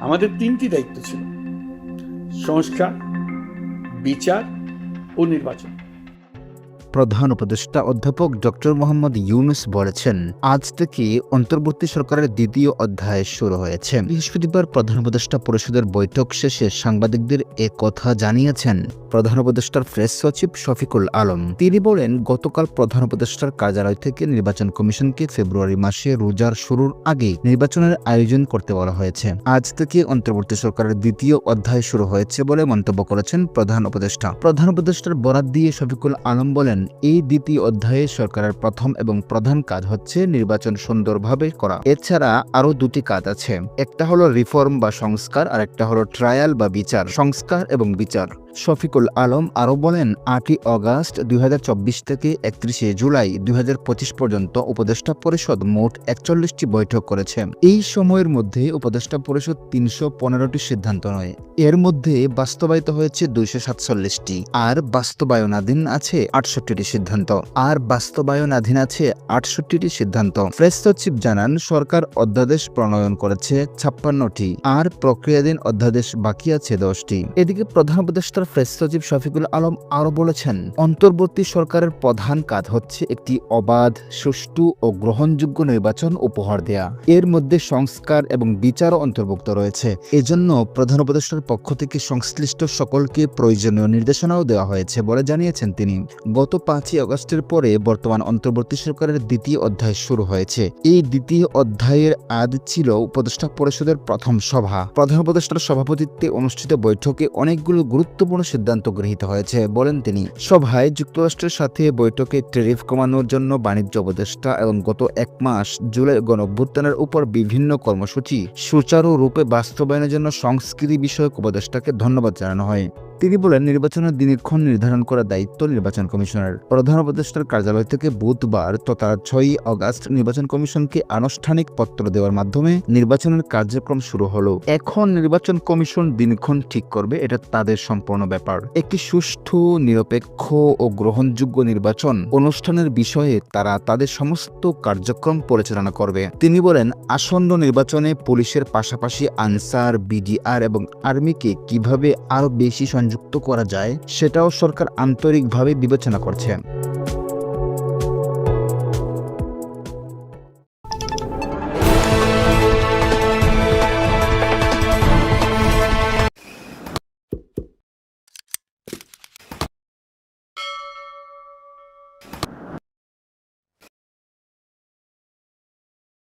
আমাদের তিনটি দায়িত্ব ছিল। সংস্কার বিচার ও নির্বাচন। প্রধান উপদেষ্টা অধ্যাপক ডক্টর মোহাম্মদ ইউনুস বলেছেন, আজ থেকে অন্তর্বর্তী সরকারের দ্বিতীয় অধ্যায় শুরু হয়েছে। বৃহস্পতিবার প্রধান উপদেষ্টা পরিষদের বৈঠক শেষে সাংবাদিকদের এ কথা জানিয়েছেন প্রধান উপদেষ্টার প্রেস সচিব শফিকুল আলম। তিনি বলেন, গতকাল প্রধান উপদেষ্টার কার্যালয় থেকে নির্বাচন কমিশনকে ফেব্রুয়ারি মাসে রোজার শুরুর আগে নির্বাচনের আয়োজন করতে বলা হয়েছে। আজ থেকে অন্তর্বর্তী সরকারের দ্বিতীয় অধ্যায় শুরু হয়েছে বলে মন্তব্য করেছেন প্রধান উপদেষ্টা। প্রধান উপদেষ্টার বরাত দিয়ে শফিকুল আলম বলেন এই দ্বিতীয় অধ্যায়ে সরকারের প্রথম এবং প্রধান কাজ হচ্ছে নির্বাচন সুন্দরভাবে করা। এছাড়া আরও দুটি কাজ আছে। একটা হলো রিফর্ম বা সংস্কার আর একটা হলো ট্রায়াল বা বিচার। সংস্কার এবং বিচার। শফিকুল আলম আরও বলেন, আটই অগাস্ট দুই হাজার চব্বিশ থেকে একত্রিশে জুলাই দু হাজার পঁচিশ পর্যন্ত উপদেষ্টা পরিষদ মোট একচল্লিশটি বৈঠক করেছে। এই সময়ের মধ্যে উপদেষ্টা পরিষদ তিনশো পনেরোটি সিদ্ধান্ত নয়। এর মধ্যে বাস্তবায়িত হয়েছে দুইশো সাতচল্লিশটি, আর বাস্তবায়নাধীন আছে আটষট্টিটি সিদ্ধান্ত। আর বাস্তবায়নাধীন আছে আটষট্টিটি সিদ্ধান্ত। প্রেস সচিব জানান, সরকার অধ্যাদেশ প্রণয়ন করেছে ছাপ্পান্নটি, আর প্রক্রিয়াধীন অধ্যাদেশ বাকি আছে দশটি। এদিকে প্রধান উপদেষ্টার প্রেস সচিব শফিকুল আলম আরও বলেছেন, অন্তর্বর্তী সরকারের প্রধান কাজ হচ্ছে একটি অবাধ, সুষ্ঠু ও গ্রহণযোগ্য নির্বাচন উপহার দেয়া। এর মধ্যে সংস্কার এবং বিচারও অন্তর্ভুক্ত রয়েছে। এজন্য প্রধান উপদেষ্টার পক্ষ থেকে সংশ্লিষ্ট সকলকে প্রয়োজনীয় নির্দেশনাও দেওয়া হয়েছে বলে জানিয়েছেন তিনি। গত পাঁচই আগস্টের পরে বর্তমান অন্তর্বর্তী সরকারের দ্বিতীয় অধ্যায় শুরু হয়েছে। এই দ্বিতীয় অধ্যায়ের আদ ছিল উপদেষ্টা পরিষদের প্রথম সভা। প্রধান উপদেষ্টার সভাপতিত্বে অনুষ্ঠিত বৈঠকে অনেকগুলো গুরুত্বপূর্ণ সিদ্ধান্ত গৃহীত হয়েছে, বলেন তিনি। সভায় যুক্তরাষ্ট্রের সাথে বৈঠকে ট্যারিফ কমানোর জন্য বাণিজ্য উপদেষ্টা এবং গত এক মাস জুলাই গণভ্যুত্থানের উপর বিভিন্ন কর্মসূচি সুচারুরূপে বাস্তবায়নের জন্য সংস্কৃতি বিষয়ক উপদেষ্টাকে ধন্যবাদ জানানো হয়। তিনি বলেন, নির্বাচনের দিনক্ষণ নির্ধারণ করার দায়িত্ব নির্বাচন কমিশনের। প্রধান উপদেষ্টার কার্যালয় থেকে বুধবার তথা ছয়ই অগাস্ট নির্বাচন কমিশনকে আনুষ্ঠানিক পত্র দেওয়ার মাধ্যমে নির্বাচনের কার্যক্রম শুরু হলো। এখন নির্বাচন কমিশন দিনক্ষণ ঠিক করবে, এটা তাদের সম্পূর্ণ ব্যাপার। একটি সুষ্ঠু, নিরপেক্ষ ও গ্রহণযোগ্য নির্বাচন অনুষ্ঠানের বিষয়ে তারা তাদের সমস্ত কার্যক্রম পরিচালনা করবে। তিনি বলেন, আসন্ন নির্বাচনে পুলিশের পাশাপাশি আনসার, বিডিআর এবং আর্মিকে কীভাবে আরও বেশি সংযুক্ত করা যায় সেটাও সরকার আন্তরিকভাবে বিবেচনা করছে।